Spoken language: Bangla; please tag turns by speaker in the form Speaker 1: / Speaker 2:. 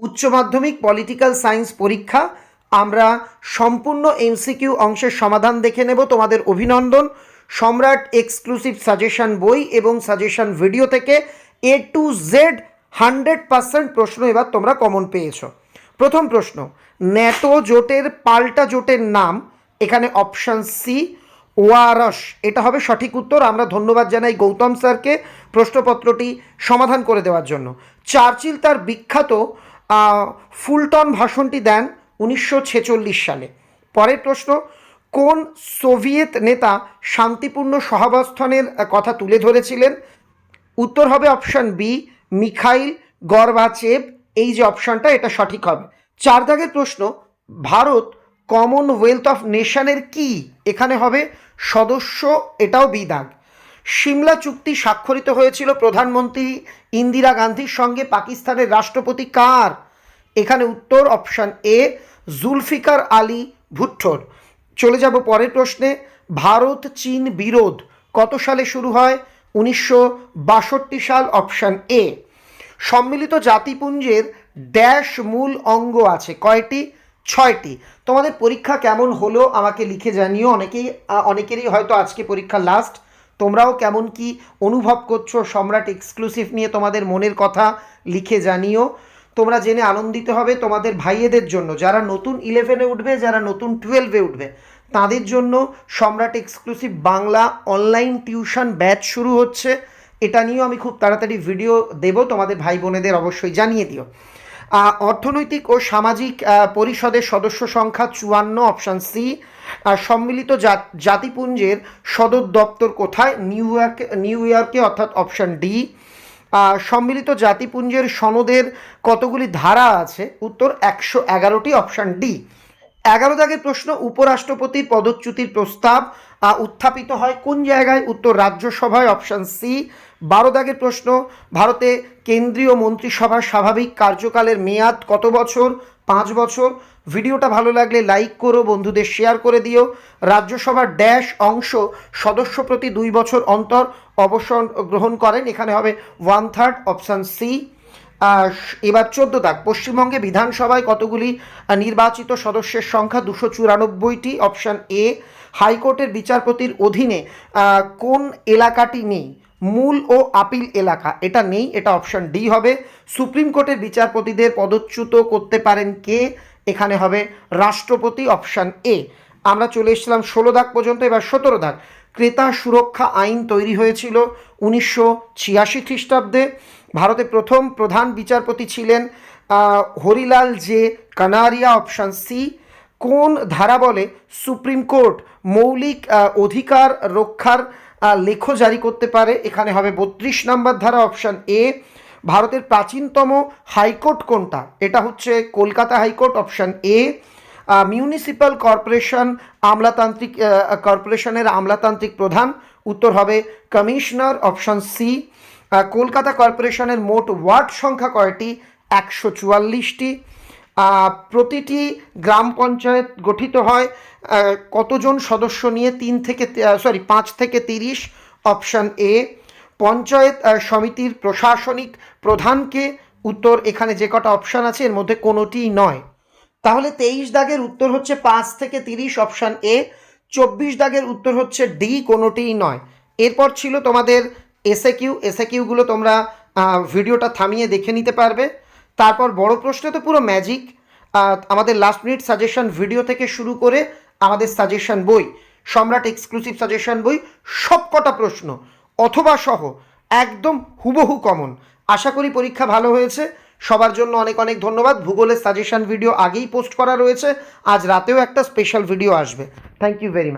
Speaker 1: উচ্চ মাধ্যমিক পলিটিক্যাল সায়েন্স পরীক্ষা। আমরা সম্পূর্ণ এমসিকিউ অংশের সমাধান দেখে নেব তোমাদের অভিনন্দন। সম্রাট এক্সক্লুসিভ সাজেশন বই এবং সাজেশন ভিডিও থেকে A to Z hundred percent প্রশ্ন এবার তোমরা কমন পেয়েছ। প্রথম প্রশ্ন ন্যাটো জোটের পাল্টা জোটের নাম, এখানে অপশান সি ওয়ারস। এটা হবে সঠিক উত্তর। আমরা ধন্যবাদ জানাই গৌতম স্যারকে প্রশ্নপত্রটি সমাধান করে দেওয়ার জন্য। চার্চিল তার বিখ্যাত ফুলটন ভাষণটি দেন উনিশশো ছেচল্লিশ সালে। পরের প্রশ্ন, কোন সোভিয়েত নেতা শান্তিপূর্ণ সহাবস্থানের কথা তুলে ধরেছিলেন? উত্তর হবে অপশান বি, মিখাইল গরবাচেভ। এই যে অপশানটা, এটা সঠিক হবে। চার দাগের প্রশ্ন, ভারত কমনওয়েলথ অফ নেশনের কি? এখানে হবে সদস্য, এটাও বি দাগ। সিমলা চুক্তি স্বাক্ষরিত হয়েছিল প্রধানমন্ত্রী ইন্দিরা গান্ধীর সঙ্গে পাকিস্তানের রাষ্ট্রপতি কার? এখানে উত্তর অপশান এ, জুলফিকার আলী ভুট্টোর। চলে যাব পরের প্রশ্নে। ভারত, চীন বিরোধ কত সালে শুরু হয়? উনিশশো বাষট্টি সাল অপশান এ। সম্মিলিত জাতিপুঞ্জের ড্যাশ মূল অঙ্গ আছে কয়টি? ছয়টি। তোমাদের পরীক্ষা কেমন হলো আমাকে লিখে জানিও। অনেকেই অনেকেরই হয়তো আজকে পরীক্ষা লাস্ট তোমরাও কেমন কি অনুভব করছ? সম্রাট এক্সক্লুসিভ নিয়ে তোমাদের মনের কথা লিখে জানিও। তোমরা জেনে আনন্দিত হবে তোমাদের ভাইয়েদের জন্য। যারা নতুন ইলেভেনে উঠবে, যারা নতুন টুয়েলভে উঠবে, তাদের জন্য Samrat exclusive Bangla online tuition batch শুরু হচ্ছে। এটা নিয়েও আমি খুব তাড়াতাড়ি ভিডিও দেব। তোমাদের ভাই বোনেদের অবশ্যই জানিয়ে দিও। অর্থনৈতিক ও সামাজিক পরিষদের সদস্য সংখ্যা চুয়ান্ন, অপশান সি। সম্মিলিত জাত- জাতিপুঞ্জের সদর দপ্তর কোথায়? নিউ ইয়র্ক, নিউ ইয়র্কে, অর্থাৎ অপশান ডি। সম্মিলিত জাতিপুঞ্জের সনদের কতগুলি ধারা আছে? উত্তর একশো এগারোটি, অপশান ডি। এগারো দাগের প্রশ্ন, উপরাষ্ট্রপতির পদচ্যুতির প্রস্তাব উত্থাপিত হয় কোন জায়গায়? উত্তর রাজ্যসভায়, অপশান সি বারো দাগের প্রশ্ন, ভারতে কেন্দ্রীয় মন্ত্রিসভার স্বাভাবিক কার্যকালের মেয়াদ কত বছর? পাঁচ বছর। ভিডিওটা ভালো লাগলে লাইক করো, বন্ধুদের শেয়ার করে দিও। রাজ্যসভার ড্যাশ অংশ সদস্য প্রতি দুই বছর অন্তর অবসর গ্রহণ করেন। এখানে হবে ওয়ান থার্ড, অপশান সি এবার চোদ্দ দাগ। পশ্চিমবঙ্গে বিধানসভায় কতগুলি নির্বাচিত সদস্যের সংখ্যা? দুশো চুরানব্বইটি, অপশান এ, হাইকোর্টের বিচারপতির অধীনে কোন এলাকাটি নেই? মূল ও আপিল এলাকা। এটা নেই, এটা অপশান ডি হবে। সুপ্রিম কোর্টের বিচারপতিদের পদচ্যুত করতে পারেন কে? এখানে হবে রাষ্ট্রপতি, অপশান এ। আমরা চলে এসেছিলাম ষোলো দাগ পর্যন্ত, এবার সতেরো দাগ। ক্রেতা সুরক্ষা আইন তৈরি হয়েছিল উনিশশো ছিয়াশি খ্রিস্টাব্দে। ভারতে প্রথম প্রধান বিচারপতি ছিলেন Harilal J Kania, option C. কোন ধারা বলে সুপ্রিম কোর্ট মৌলিক অধিকার রক্ষার লেখ জারি করতে পারে? এখানে হবে বত্রিশ নম্বর ধারা, অপশান এ। ভারতের প্রাচীনতম হাইকোর্ট কোনটা? এটা হচ্ছে Kolkata high court, option A. Municipal corporation আমলাতান্ত্রিক কর্পোরেশনের আমলাতান্ত্রিক প্রধান। উত্তর হবে কমিশনার অপশান সি কলকাতা কর্পোরেশনের মোট ওয়ার্ড সংখ্যা কয়টি? একশো চুয়াল্লিশটি। প্রতিটি গ্রাম পঞ্চায়েত গঠিত হয় কতজন সদস্য নিয়ে? তিন থেকে সরি পাঁচ থেকে তিরিশ। অপশান এ পঞ্চায়েত সমিতির প্রশাসনিক প্রধানকে। উত্তর, এখানে যে কটা অপশান আছে, এর মধ্যে কোনোটিই নয়। তাহলে তেইশ দাগের উত্তর হচ্ছে পাঁচ থেকে তিরিশ, অপশান এ। চব্বিশ দাগের উত্তর হচ্ছে ডি, কোনোটিই নয়। এরপর ছিল তোমাদের এসএ কিউ এসএ কিউগুলো তোমরা ভিডিওটা থামিয়ে দেখে নিতে পারবে। তারপর বড় প্রশ্ন তো পুরো ম্যাজিক। আমাদের লাস্ট মিনিট সাজেশন ভিডিও থেকে শুরু করে আমাদের সাজেশন বই, সম্রাট এক্সক্লুসিভ সাজেশন বই, সবকটা প্রশ্ন, অথবা সহ, একদম হুবহু কমন আশা করি পরীক্ষা ভালো হয়েছে। সবার জন্য অনেক অনেক ধন্যবাদ। ভূগোলের সাজেশন ভিডিও আগেই পোস্ট করা রয়েছে। আজ রাতেও একটা স্পেশাল ভিডিও আসবে। Thank you very much